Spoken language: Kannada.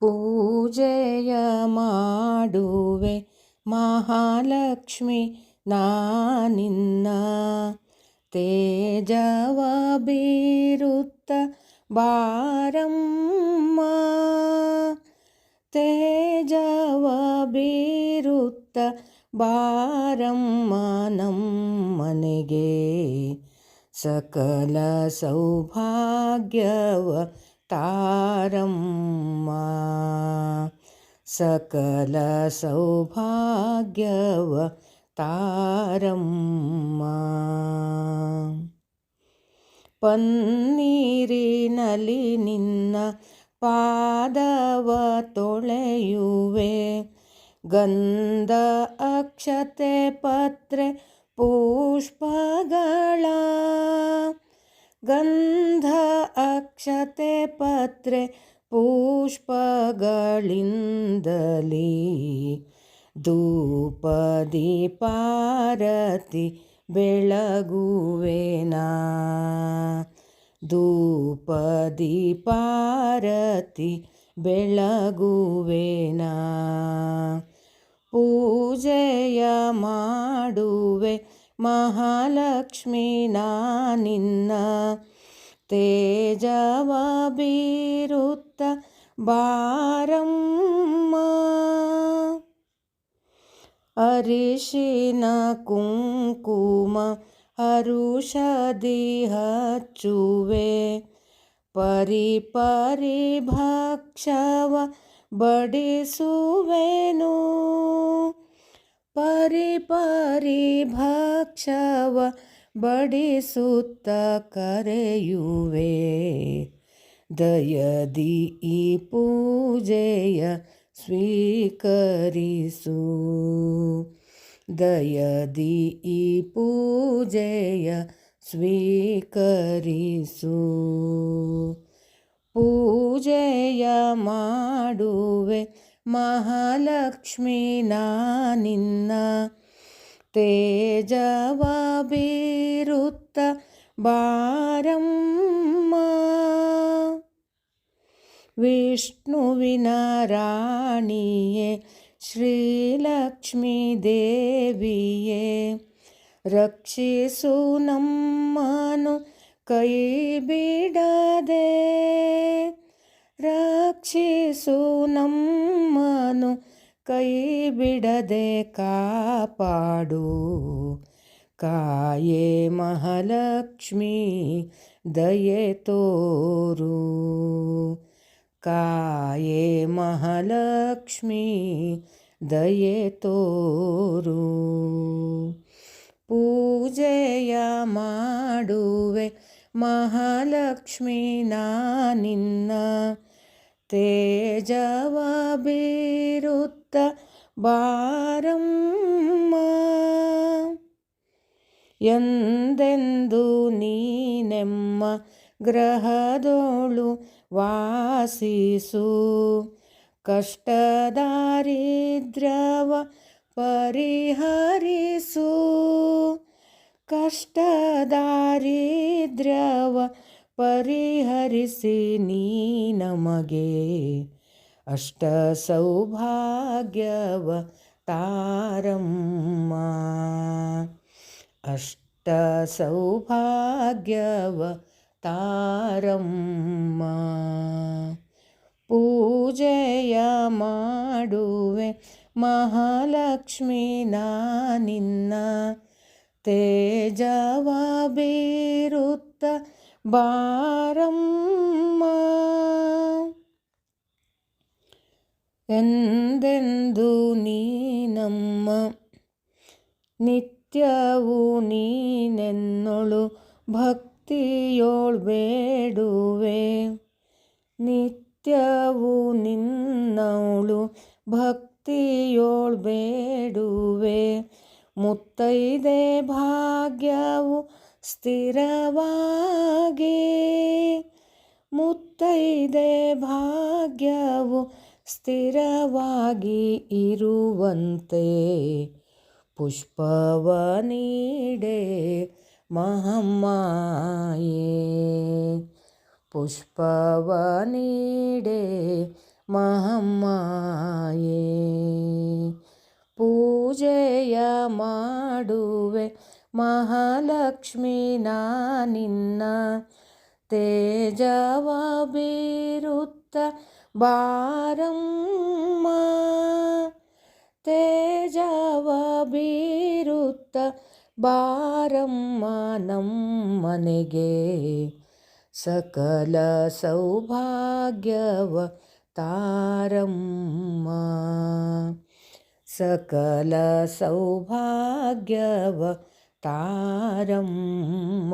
ಪೂಜೆಯ ಮಾಡುವೆ ಮಹಾಲಕ್ಷ್ಮಿ ನಾನಿನ್ನ ತೇಜವ ಬೀರುತ್ತ ಬಾರಮ್ಮ. ತೇಜವ ಬೀರುತ್ತ ಬಾರಮ್ಮ ನಮ್ಮನೆಗೆ ಸಕಲ ಸೌಭಾಗ್ಯವ ತಾರಮ್ಮ. ಸಕಲ ಸೌಭಾಗ್ಯವ ತಾರಮ್ಮ. ಪನ್ನೀರಿನಲ್ಲಿ ನಿನ್ನ ಪಾದವ ತೊಳೆಯುವೆ. ಗಂಧ ಅಕ್ಷತೆ ಪತ್ರೆ ಪುಷ್ಪಗಳ. ಗಂಧ ಅಕ್ಷತೆ ಪತ್ರೆ ಪುಷ್ಪಗಳಿಂದಲಿ ಧೂಪದಿ ಪಾರತಿ ಬೆಳಗುವೆನಾ? ಧೂಪದಿ ಪಾರತಿ ಬೆಳಗುವೆನಾ? ಪೂಜೆಯ ಮಾಡುವೆ ಮಹಾಲಕ್ಷ್ಮಿ तेजवरुत् वारम् अरिषिन कुङ्कुम अरुषदिह चुवे परिपरिभक्षव बडिसुवेनु। परिपरिभक्षव ಬಡಿಸುತ್ತ ಕರೆಯುವೆ. ದಯದಿ ಈ ಪೂಜೆಯ ಸ್ವೀಕರಿಸು. ದಯದಿ ಈ ಪೂಜೆಯ ಸ್ವೀಕರಿಸು. ಪೂಜೆಯ ಮಾಡುವೆ ಮಹಾಲಕ್ಷ್ಮೀ ನಾನಿನ್ನ ತೇಜವ ಬೀರುತ್ತ ಬಾರಮ್ಮ ವಿಷ್ಣುವಿನ ರಾಣಿಯೇ ಶ್ರೀಲಕ್ಷ್ಮೀ ದೇವಿಯೇ ರಕ್ಷಿಸು ನಮ್ಮನು ಕೈ ಬಿಡದೆ ರಕ್ಷಿಸು ನಮ್ಮನು ಕೈ ಬಿಡದೆ ಕಾಪಾಡು. ಕಾಯೇ ಮಹಾಲಕ್ಷ್ಮಿ, ದಯೆ ತೋರು. ಕಾಯೇ ಮಹಾಲಕ್ಷ್ಮಿ, ದಯೆ ತೋರು. ಪೂಜೆಯ ಮಾಡುವೆ ಮಹಾಲಕ್ಷ್ಮಿ ನಾನಿನ್ನ ತೇಜವ ಬೀರುತ್ತ ಬಾರಮ್ಮ. ಎಂದೆಂದು ನೀನೆಮ್ಮ ಗ್ರಹದೋಳು ವಾಸಿಸು? ಕಷ್ಟದಾರಿದ್ರ್ಯವ ಪರಿಹರಿಸು? ಕಷ್ಟದಾರಿದ್ರ್ಯವ ಪರಿಹರಿಸಿ ನೀ ನಮಗೆ ಅಷ್ಟ ಸೌಭಾಗ್ಯವ ತಾರಮ್ಮ ಅಷ್ಟ ಸೌಭಾಗ್ಯವ ತಾರಮ್ಮ ಪೂಜೆಯ ಮಾಡುವೆ ಮಹಾಲಕ್ಷ್ಮಿ ನಾನಿನ್ನ ತೇಜವ ಬೀರುತ್ತ ಬಾರಮ್ಮ ಎಂದೆಂದು ನೀನಮ್ಮ ನಿತ್ಯವೂ ನೀನೆನ್ನೊಳು ಭಕ್ತಿಯೋಳ್ ಬೇಡುವೆ ನಿತ್ಯವೂ ನಿನ್ನವಳು ಭಕ್ತಿಯೋಳ್ ಬೇಡುವೆ ಮುತ್ತೈದೆ ಭಾಗ್ಯವು ಸ್ಥಿರವಾಗಿ. ಮುತ್ತೈದೆ ಭಾಗ್ಯವು ಸ್ಥಿರವಾಗಿ ಇರುವಂತೆ ಪುಷ್ಪವ ನೀಡೆ ಮಹಮ್ಮಾಯೇ. ಪುಷ್ಪವ ನೀಡೆ ಮಹಮ್ಮಾಯೇ. ಪೂಜೆಯ ಮಾಡುವೆ ಮಹಾಲಕ್ಷ್ಮಿ ನಿನ್ನ ತೇಜವ ಬೀರುತ್ತ ಬಾರಮ್ಮ ತೇಜವ ಬೀರುತ್ತ ಬಾರಮ್ಮ ನಮ್ಮನೆಗೆ ಸಕಲ ಸೌಭಾಗ್ಯವ ತಾರಮ್ಮ ಸಕಲ ಸೌಭಾಗ್ಯವ ತಾರಮ್ಮ